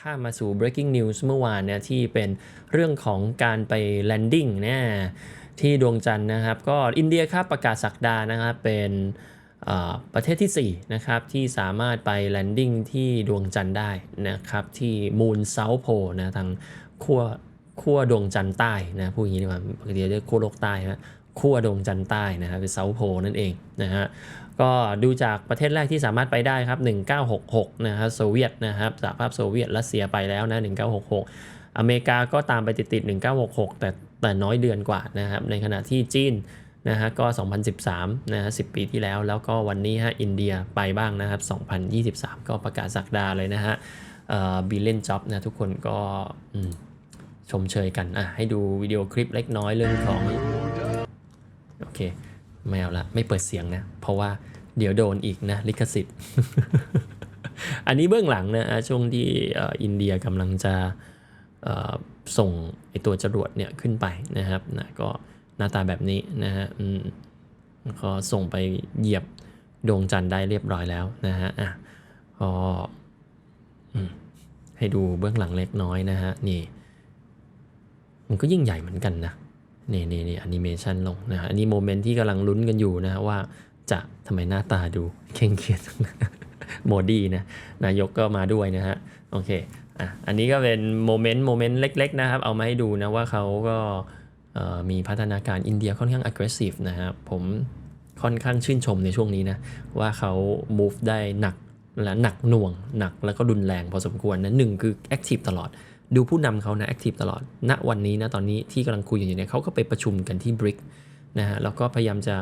ข้ามมาสู่ breaking news เมื่อวานเนี่ยที่เป็นเรื่องของการไป landing เนี่ยที่ดวงจันทร์นะครับ ก็อินเดียครับประกาศสักดานะครับเป็นประเทศที่ 4 นะครับ ที่สามารถไป landing ที่ดวงจันทร์ได้นะครับ ที่ moon south pole นะทางขั้วขั้วดวงจันทร์ใต้นะพูดอย่างนี้ดีกว่าปกติเรียกขั้วโลกใต้นะ ขั้วดวงจันทร์ใต้นะครับเป็น south pole นั่นเองนะฮะก็ดูจากประเทศแรกที่สามารถไปได้ครับ 1966 นะครับโซเวียตนะครับสหภาพโซเวียตรัสเซียไปแล้วนะ 1966 อเมริกาก็ตามไปติดๆ1966 แต่แต่น้อยเดือนกว่านะครับ ในขณะที่จีนนะฮะก็ 2013 นะฮะ 10 ปีที่แล้ว แล้วก็วันนี้ฮะอินเดียไปบ้างนะครับ 2023 ก็ประกาศสักดาเลยนะฮะบิลเลนจ็อบนะทุกคนก็ชมเชยกันอะให้ดูวิดีโอคลิปเล็กน้อยเรื่องของ โอเค ไม่เอาละไม่เปิดเสียงนะ เพราะว่าเดี๋ยวโดนอีกนะ ลิขสิทธิ์ อันนี้เบื้องหลังนะช่วงที่อินเดียกำลังจะส่งไอตัวจรวดเนี่ยขึ้นไปนะครับนะก็หน้าตาแบบนี้นะฮะก็ส่งไปเหยียบดวงจันทร์ได้เรียบร้อยแล้วนะฮะอะก็ให้ดูเบื้องหลังเล็กน้อยนะฮะนี่ มันก็ยิ่งใหญ่เหมือนกันนะ นี่นี่นี่แอนิเมชันลงนะฮะอันนี้โมเมนต์ที่กำลังลุ้นกันอยู่นะฮะว่าจะทำไมหน้าตาดูเคร่งเครียดโมดีนะนายกก็มาด้วยนะฮะโอเคอะอันนี้ก็เป็นโมเมนต์โมเมนต์เล็ก ๆ นะครับ เอามาให้ดูนะว่าเขาก็มีพัฒนาการอินเดียค่อนข้าง aggressive นะครับผมค่อนข้างชื่นชมในช่วงนี้นะว่าเขา move ได้หนักและหนักหน่วงหนักแล้วก็รุนแรงพอสมควรนะหนึ่งคือ active ตลอด ดูผู้นำเขานะแอคทีฟตลอด ณ วันนี้นะตอนนี้ที่กำลังคุยอยู่เนี่ยเขาก็ไปประชุมกันที่บริกนะฮะแล้วก็พยายามจะ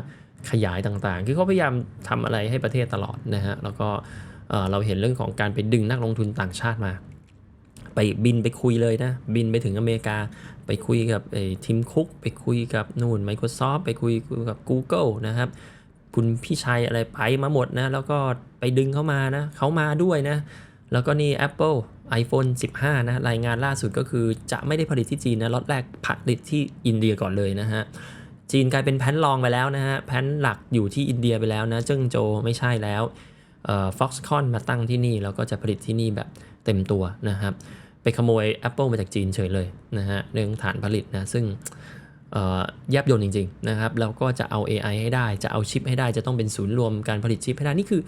ขยายต่างๆ คือเขาพยายามทำอะไรให้ประเทศตลอดนะฮะ แล้วก็เอ่อเราเห็นเรื่องของการไปดึงนักลงทุนต่างชาติมา ไปบินไปคุยเลยนะ บินไปถึงอเมริกา ไปคุยกับไอ้ทีมคุก ไปคุยกับนู่น Microsoft ไปคุยกับ Google นะครับ คุณพี่ชัยอะไรไปมาหมดนะ แล้วก็ไปดึงเข้ามานะ เขามาด้วยนะ แล้วก็นี่ Apple iPhone 15 นะ รายงานล่าสุดก็คือจะไม่ได้ผลิตที่จีนนะล็อตแรกผลิตที่อินเดียก่อนเลยนะฮะ จีนกลายเป็นแพนรองไปแล้วนะฮะ แพนหลักอยู่ที่อินเดียไปแล้วนะ เจิ้งโจไม่ใช่แล้วเอ่อ Foxconn มาตั้งที่นี่ แล้วก็จะผลิตที่นี่แบบเต็มตัวนะครับ ไปขโมย Apple มาจากจีนเฉยเลยนะฮะเรื่องฐานผลิตนะ ซึ่ง แยบยลจริงๆนะครับแล้วก็จะเอา AI ให้ได้จะเอาชิปให้ได้จะต้องเป็นศูนย์รวมการผลิตชิปให้ได้ นี่คือ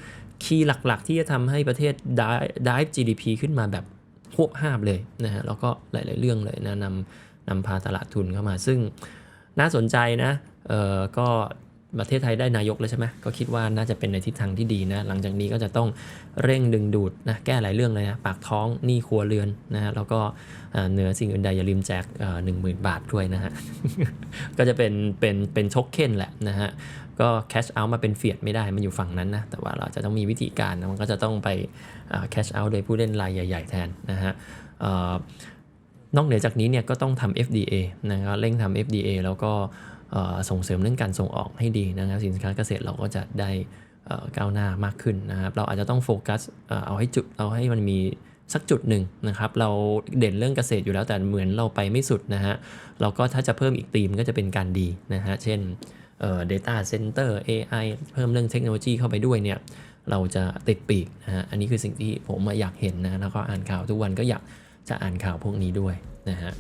คีย์หลักๆ ที่จะทำให้ประเทศดิ้บ GDP ขึ้นมาแบบหวบห้าบเลยนะฮะแล้วก็หลายๆเรื่องเลยนะนำนำพาตลาดทุนเข้ามา ซึ่งน่าสนใจนะเออก็ ประเทศไทยได้นายกแล้วใช่ไหมก็คิดว่าน่าจะเป็นในทิศทางที่ดีนะ หลังจากนี้ก็จะต้องเร่งดึงดูดนะแก้หลายเรื่องเลยนะ ปากท้องหนี้ครัวเรือนนะฮะแล้วก็เหนือสิ่งอื่นใดอย่าลืมแจกหนึ่งหมื่นบาทด้วยนะฮะ ก็จะเป็นเป็นเป็นชคเค้นแหละนะฮะ ก็แคชเอาท์มาเป็นเฟียดไม่ได้ มันอยู่ฝั่งนั้นนะ แต่ว่าเราจะต้องมีวิธีการนะมันก็จะต้องไปแคชเอาท์โดยผู้เล่นรายใหญ่ ๆ แทนนะฮะ นอกเหนือจากนี้เนี่ยก็ต้องทำ FDA นะครับเร่งทำ FDA แล้วก็ส่งเสริมเรื่องการส่งออกให้ดีนะครับสินค้าเกษตรเราก็จะได้ก้าวหน้ามากขึ้นนะครับ เราอาจจะต้องโฟกัสเอ่อเอาให้จุดเอาให้มันมีสักจุดหนึ่งนะครับ เราเด่นเรื่องเกษตรอยู่แล้วแต่เหมือนเราไปไม่สุดนะฮะเราก็ถ้าจะเพิ่มอีกธีมก็จะเป็นการดีนะฮะเช่นเอ่อ data center AI เพิ่มเรื่องเทคโนโลยีเข้าไปด้วยเนี่ยเราจะติดปีกนะฮะอันนี้คือสิ่งที่ผมอยากเห็นนะแล้วก็อ่านข่าวทุกวันก็อยาก จะอ่านข่าวพวกนี้ด้วยนะฮะ